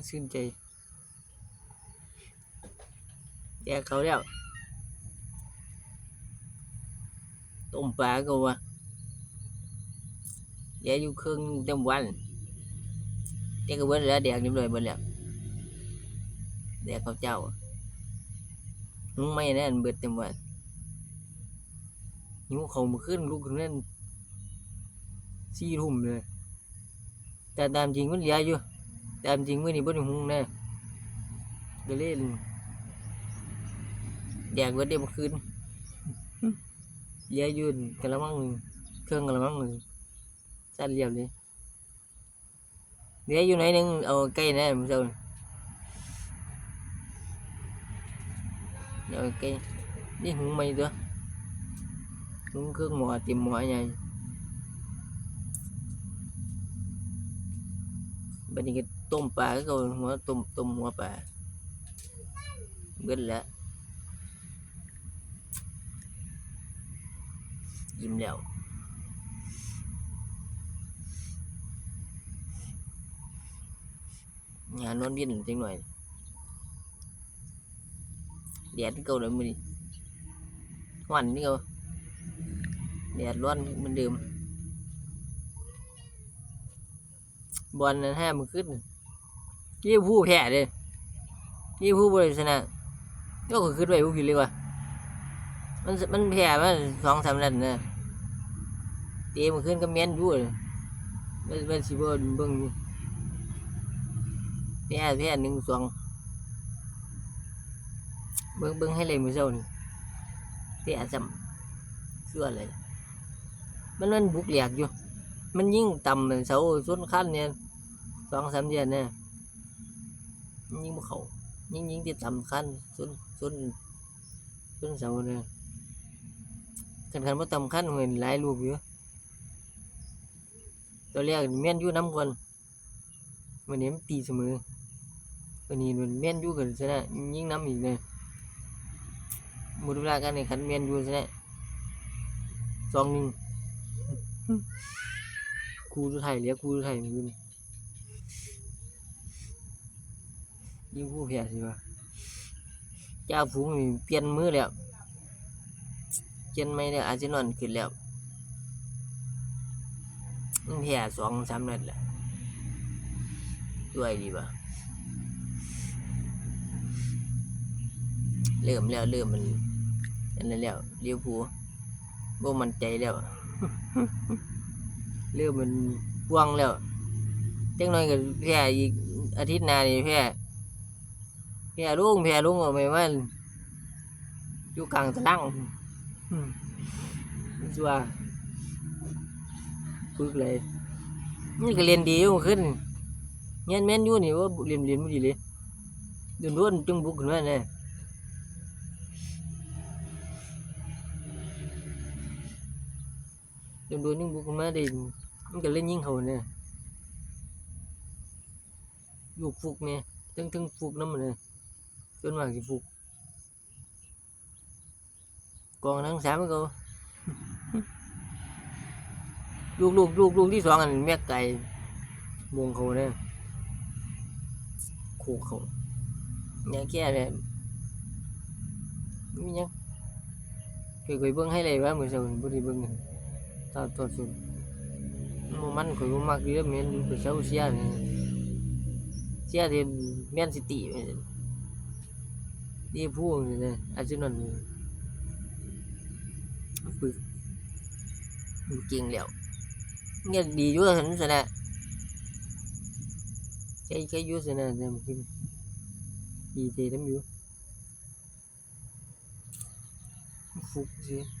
ันชื่นใจแกเขาแล้วต้มปลาก็ว่าแกอยู่ครึ่งเต็มวันแกก็เบิดแล้วแดกเรียบร้อยเบิดแล้วแดกข้าวเจ้ามึงไม่แน่นเบิดเต็มวันหิวเขามาขึ้นลูกขึ้นนั่นสี่ทุ่มเลยแต่ตามจริงมันเหลืออยู่ ตามจริงมันนี่บ่ได้หุงแน่ก็เล่นแดกเบิดเดียวมาคืนเหลืออยู่กะละมังนึงเครื่องกะละมังนึงสั้นเรียบเลยเหลืออยู่ไหนหนึงเอาใกล้แน่มึงเจ้าเอาใกล้นี่หุงไม่ตัวหุงเครื่องหม้อเต็มหม้อใหญ่บัดนี้ก็ ต้มปลาก็หัวต้มต้มหัวปลาเบิดแล้วยิ้มแล้วงานนอนเวียนจังหน่อยแดดเก่าเลยมื้อนี้หวันนี่เก่าแดดร้อนเหมือนเดิมบอลนั้นห้ามันขึ้น ยี่ผู้แพ้เลยยี่ผู้บริชนะก็คือขึ้นไปผู้ผิดเลยว่ะมันมันแพ้มาสองสามนัดนะเตะมันขึ้นก็แม่นยู่เลยมันมันสิบเบิ่งอยู่แพ้แพ้หนึ่งสองเบิ่งเบิ่งให้เลยมือเจ้านี่แพ้จำชั่วเลยมันมันบุกเหลียกอยู่ มันยิ่งต่ำเป็นเสาส้นขั้นเนี่ยสองสามเดือนเนี่ย ยิ่งบ่เขายิ่งยิ่งที่ต่ำขั้นส้นส้นส้นเสาเนี่ยคันคันว่าตำขั้นเหมือนหลายลูกอยู่ตัวแรกแม่นอยู่น้ำก่อนวันนี้มันตีเสมอวันนี้มันแม่นอยู่กันชนะยิ่งน้ำอีกเนี่ยหมดเวลาการแข่งขันแม่นอยู่ชนะสองหนึ่งครูไทยเรียกครูไทยมือนี่ ยิ่งผู้แพ้สิวะเจ้าฝูงนี่เปลี่ยนมือแล้วเปลี่ยนไม่แล้วอาจจะนอนขึ้นแล้วมันแพ้สองสามนัดแหละด้วยดีป่ะเริ่มแล้วเริ่มมันอันนั้นแล้วเลี้ยวผูบ่มันใจแล้วเริ่มมันพ่วงแล้วจังน้อยก็แพ้อีกอาทิตย์หน้านี่แพ้ แพ้ลุงแพ้ลุงเอาไปว่าอยู่กลางตารางอืมชัวฝึกเลยนี่ก็เรียนดีอยู่ขึ้นเงี้ยแม่นอยู่นี่ว่าเรียนเรียนไม่ดีเลยเดินด้วนจึงบุกขึ้นมาเนี่ยเดินด้วนจึงบุกขึ้นมาได้มันก็เล่นยิงเขาเนี่ยลูกฟุกเนี่ยทั้งทั้งฟุกน้ำมันเลย จนมากสิฟุกกองทั้งสามก็ลูกลูกลูกลูกที่สองอันแม่ไก่วงเขาเนี่ยโคเขาเนี่ยแค่เลยมียังเคยเคยเบิ่งให้เลยว่าเหมือนเช้าบ่ได้เบิ่งตาตัวสุดมันข่อยมักอยู่แล้วแม่นอยู่ไปเช้าเสียนี่เสียที่แม่นซิตี้ นี่พูดเลยอาชินนนี่ปึกมันเก่งแล้วเงี้ยดีอยู่หันซะนะใช่ใช่อยู่ซะนะเนี่ยมันคือดีใจนำอยู่ฟุกสิ